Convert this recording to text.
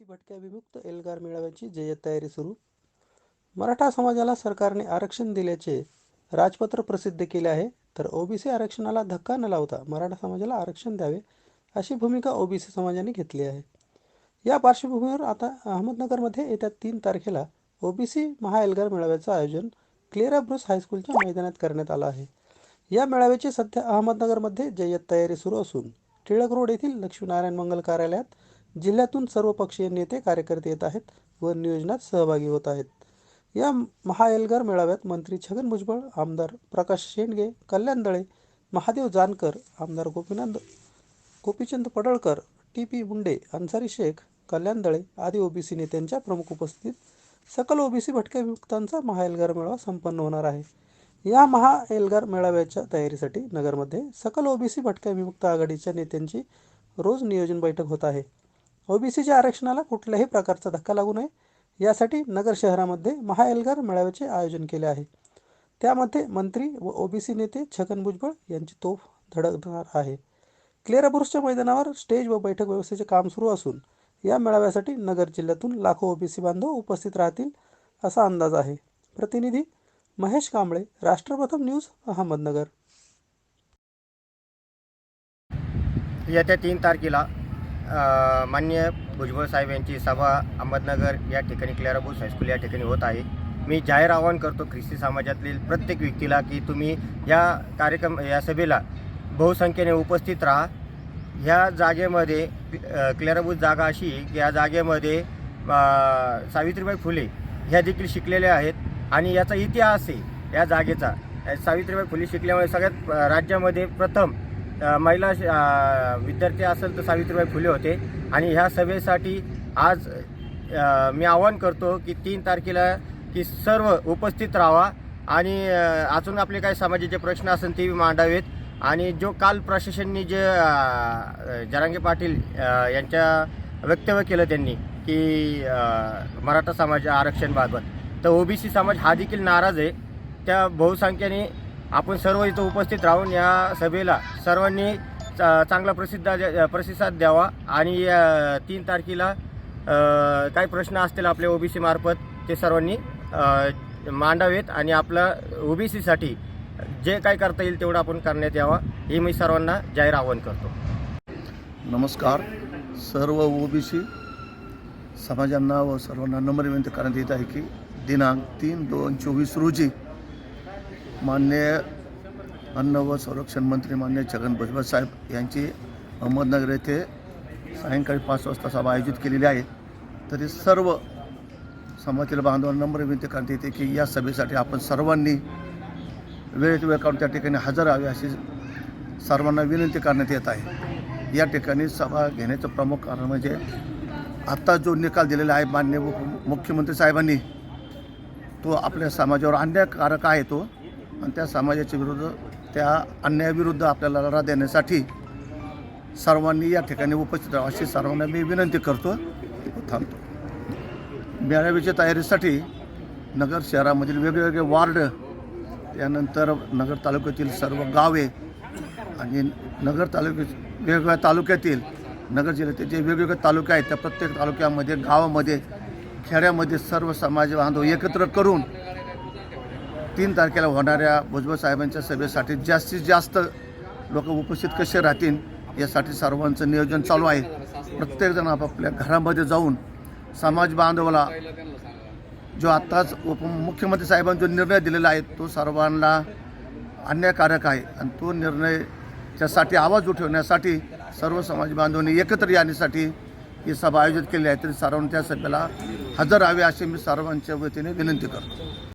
OBC भटक्या विमुक्त एल्गार मेळाव्याची जय्यत तयारी सुरू. मराठा समाजाला सरकारने आरक्षण दिल्याचे राजपत्र प्रसिद्ध केले आहे तर ओबीसी आरक्षणाला धक्का न लावता मराठा समाजाला आरक्षण द्यावे अशी भूमिका ओबीसी समाजाने घेतली आहे. या पार्श्वभूमीवर आता अहमदनगरमध्ये येत्या तीन तारखेला ओबीसी महाएल्गार मेळाव्याचं आयोजन क्लेरा ब्रुस हायस्कूलच्या मैदानात करण्यात आलं आहे. या मेळाव्याची सध्या अहमदनगरमध्ये जय्यत तयारी सुरू असून टिळक रोड येथील लक्ष्मीनारायण मंगल कार्यालयात जिल्ह्यातून सर्वपक्षीय नेते कार्यकर्ते येत आहेत व नियोजनात सहभागी होत आहेत. या महाएल्गार मेळाव्यात मंत्री छगन भुजबळ आमदार प्रकाश शेंडगे कल्याण दळे महादेव जानकर आमदार गोपीनाथ गोपीचंद पडळकर टी पी मुंडे अन्सारी शेख कल्याण दळे आदी ओबीसी नेत्यांच्या प्रमुख उपस्थित सकल ओबीसी भटक्या विमुक्तांचा महाएल्गार मेळावा संपन्न होणार आहे. या महाएल्गार मेळाव्याच्या तयारीसाठी नगरमध्ये सकल ओबीसी भटक्या विमुक्त आघाडीच्या नेत्यांची रोज नियोजन बैठक होत आहे. ओबीसीच्या आरक्षणाला कुठल्याही प्रकारचा धक्का लागू नये. यासाठी नगर शहरामध्ये महाएल्गार मेळाव्याचे आयोजन केले आहे. त्यामध्ये मंत्री व ओबीसी नेते छगन भुजबळ यांची तोफ धडकणार आहे. क्लेराबुर्सच्या मैदानावर स्टेज व बैठक व्यवस्थेचे काम सुरू असून या मेळाव्यासाठी नगर जिल्ह्यातून लाखो ओबीसी बांधव उपस्थित राहतील असा अंदाज आहे. प्रतिनिधी महेश कांबळे राष्ट्रप्रथम न्यूज अहमदनगर. येत्या तीन तारखेला मान्य भुजबळ साहेब यांची सभा अहमदनगर या ठिकाणी क्लेराबूस हायस्कूल या ठिकाणी होत आहे. मी जाहीर आवाहन करतो ख्रिस्ती समाजातील प्रत्येक व्यक्तीला की तुम्ही या कार्यक्रम या सभेला बहुसंख्येने उपस्थित राहा. ह्या जागेमध्ये अ, जागा अशी आहे की या जागेमध्ये सावित्रीबाई फुले ह्या देखील शिकलेल्या आहेत आणि याचा इतिहास आहे या जागेचा. सावित्रीबाई फुले शिकल्यामुळे सगळ्यात राज्यामध्ये प्रथम महिला श- विद्यार्थी असेल तर सावित्रीबाई फुले होते. आणि ह्या सभेसाठी आज मी आवाहन करतो की तीन तारखेला की सर्व उपस्थित राहा. आणि अजून आपले काही समाजाचे प्रश्न असेल ते मांडावेत. आणि जो काल प्रशासनने जे जरांगे पाटील यांच्या वक्तव्य केलं त्यांनी की मराठा समाज आरक्षणबाबत तर ओबीसी समाज हा देखील नाराज आहे. त्या बहुसंख्येने आपण सर्व इथं उपस्थित राहून या सभेला सर्वांनी चा- चांगला प्रसिद्ध प्रतिसाद द्यावा आणि या तीन तारखेला काही प्रश्न असतील आपल्या ओबीसी मार्फत ते सर्वांनी मांडावेत आणि आपलं ओबीसीसाठी जे काय करता येईल तेवढं आपण करण्यात यावा हे मी सर्वांना जाहीर आवाहन करतो. नमस्कार. सर्व ओबीसी समाजांना व सर्वांना नम्र विनंती करण्यात येत आहे की दिनांक तीन दोन चोवीस रोजी मान्य अन्न व संरक्षण मंत्री मान्य छगन भुजबळ साहेब यांची अहमदनगर येथे सायंकाळी पाच वाजता सभा आयोजित केलेली आहे. तरी सर्व समाजातील बांधवांना नम्र विनंती करण्यात येते की या सभेसाठी आपण सर्वांनी वेळेत वेळ काढून त्या ठिकाणी हजर राहावे अशी सर्वांना विनंती करण्यात येत आहे. या ठिकाणी सभा घेण्याचं प्रमुख कारण म्हणजे आत्ता जो निकाल दिलेला आहे मान्य मुख्यमंत्री साहेबांनी तो आपल्या समाजावर अन्यायकारक आहे तो. आणि त्या समाजाच्या विरुद्ध त्या अन्यायाविरुद्ध आपल्याला लढा देण्यासाठी सर्वांनी या ठिकाणी उपस्थित राहा अशी सर्वांना मी विनंती करतो थांबतो. मेळाव्याच्या तयारीसाठी नगर शहरामधील वेगवेगळे वार्ड त्यानंतर नगर तालुक्यातील सर्व गावे आणि नगर तालुक्या वेगवेगळ्या तालुक्यातील नगर जिल्ह्यातील जे वेगवेगळे तालुके आहेत त्या प्रत्येक तालुक्यामध्ये गावामध्ये खेड्यामध्ये सर्व समाज बांधव एकत्र करून तीन तारखेला होणाऱ्या भुजबळ साहेबांच्या सभेसाठी जास्तीत जास्त लोक उपस्थित कसे राहतील यासाठी सर्वांचं नियोजन चालू आहे. प्रत्येकजण आपापल्या घरामध्ये जाऊन समाज बांधवाला जो आत्ताच उपमुख्यमंत्री साहेबांनी जो निर्णय दिलेला आहे तो सर्वांना अन्यायकारक आहे. आणि तो निर्णय त्यासाठी आवाज उठवण्यासाठी सर्व समाज बांधवांनी एकत्र येण्यासाठी ही सभा आयोजित केली आहे. तरी सर्वांनी त्या सभेला हजर राहावे अशी मी सर्वांच्या वतीने विनंती करतो.